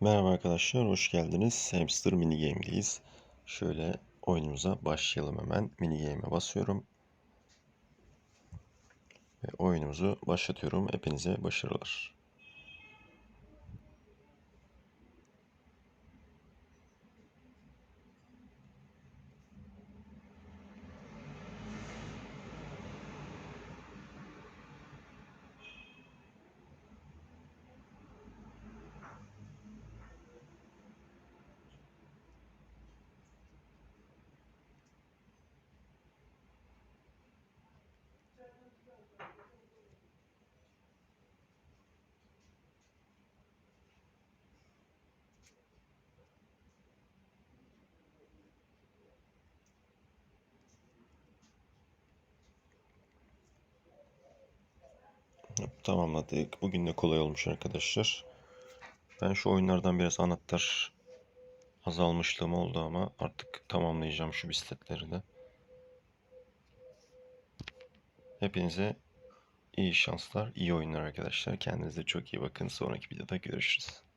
Merhaba arkadaşlar, hoş geldiniz. Hamster mini game'deyiz. Şöyle oyunumuza başlayalım hemen. Mini game'e basıyorum. Ve oyunumuzu başlatıyorum. Hepinize başarılar. Tamamladık. Bugün de kolay olmuş arkadaşlar. Ben şu oyunlardan biraz anahtar azalmışlığım oldu ama artık tamamlayacağım şu bisikletleri de. Hepinize iyi şanslar, iyi oyunlar arkadaşlar. Kendinize çok iyi bakın. Sonraki videoda görüşürüz.